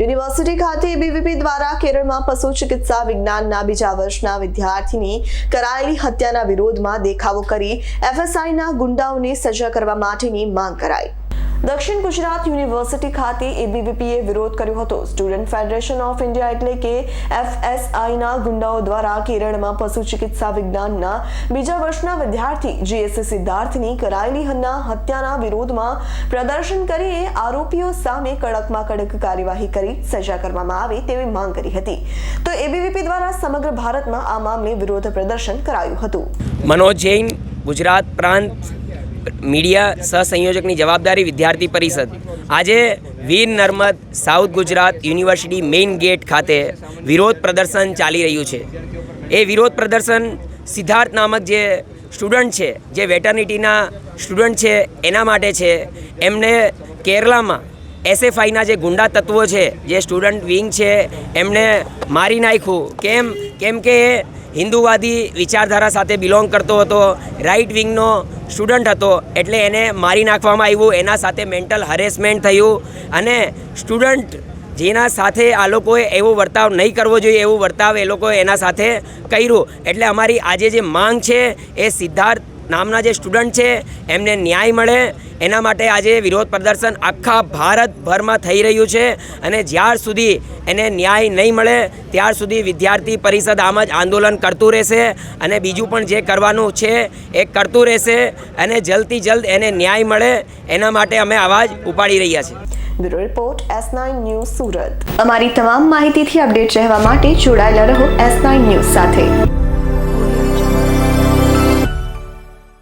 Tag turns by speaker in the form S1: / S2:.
S1: University ખાતે ABVP દ્વારા કેરળમાં પશુ ચિકિત્સા વિજ્ઞાનના બીજા વર્ષના વિદ્યાર્થીની કરાયેલી હત્યાના વિરોધમાં દેખાવો કરી એફએસઆઈના ગુંડાઓને સજા કરવા માટેની માંગ કરાઈ. દક્ષિણ ગુજરાત યુનિવર્સિટી ખાતે એબીવીપીએ વિરોધ કર્યો હતો. સ્ટુડન્ટ ફેડરેશન ઓફ ઇન્ડિયા એટલે કે એફએસઆઈના ગુંડાઓ દ્વારા કેરળમાં પશુ ચિકિત્સા વિજ્ઞાનના બીજા વર્ષના વિદ્યાર્થી જીએસસી સિદ્ધાર્થની કરાયેલી હત્યા હત્યાના વિરોધમાં પ્રદર્શન કરી આરોપીઓ સામે કડકમાં કડક કાર્યવાહી કરી સજા કરવામાં આવે તેવી માંગ કરી હતી. તો એબીવીપી દ્વારા સમગ્ર ભારતમાં આ મામલે વિરોધ પ્રદર્શન કરાયું હતું.
S2: મનોજ જૈન, ગુજરાત પ્રાંત મીડિયા સહસંયોજકની જવાબદારી વિદ્યાર્થી પરિષદ. આજે Veer Narmad south Gujarat university main gate ખાતે વિરોધ પ્રદર્શન ચાલી રહ્યું છે. એ વિરોધ પ્રદર્શન સિદ્ધાર્થ નામક જે સ્ટુડન્ટ છે, જે વેટર્નિટીના સ્ટુડન્ટ છે, એના માટે છે. એમને કેરલામાં એસએફઆઈના જે ગુંડા તત્વો છે, જે સ્ટુડન્ટ વિંગ છે એમણે મારી નાખ્યું. કેમ? કેમ કે હિન્દુવાદી વિચારધારા સાથે બિલોંગ કરતો હતો રાઇટ વિંગનો સ્ટુડન્ટ હતો, એટલે એને મારી નાખવામાં આવ્યું, એના સાથે મેન્ટલ હરેસમેન્ટ થયું, અને સ્ટુડન્ટ જેના સાથે આ લોકોએ એવો વર્તાવ નહીં કરવો જોઈએ, એવું વર્તાવ એ લોકોએ એના સાથે કર્યું. એટલે અમારી આજે જે માંગ છે એ સિદ્ધાર્થ નામના જે સ્ટુડન્ટ છે, એમને ન્યાય મળે. એના માટે આજે વિરોધ પ્રદર્શન આખા ભારતભરમાં થઈ રહ્યું છે અને જ્યાર સુધી એને ન્યાય નહીં મળે, ત્યાર સુધી વિદ્યાર્થી પરિષદ આમ જ આંદોલન કરતું રહેશે અને બીજું પણ જે કરવાનું છે, એ કરતું રહેશે અને જલ્દથી જલ્દ એને ન્યાય મળે. એના માટે અમે અવાજ ઉપાડી રહ્યા છીએ.
S1: Bureau report, S nine news Surat. અમારી તમામ માહિતીથી અપડેટ રહેવા માટે જોડાયેલા રહો એસ નાઇન ન્યૂઝ સાથે.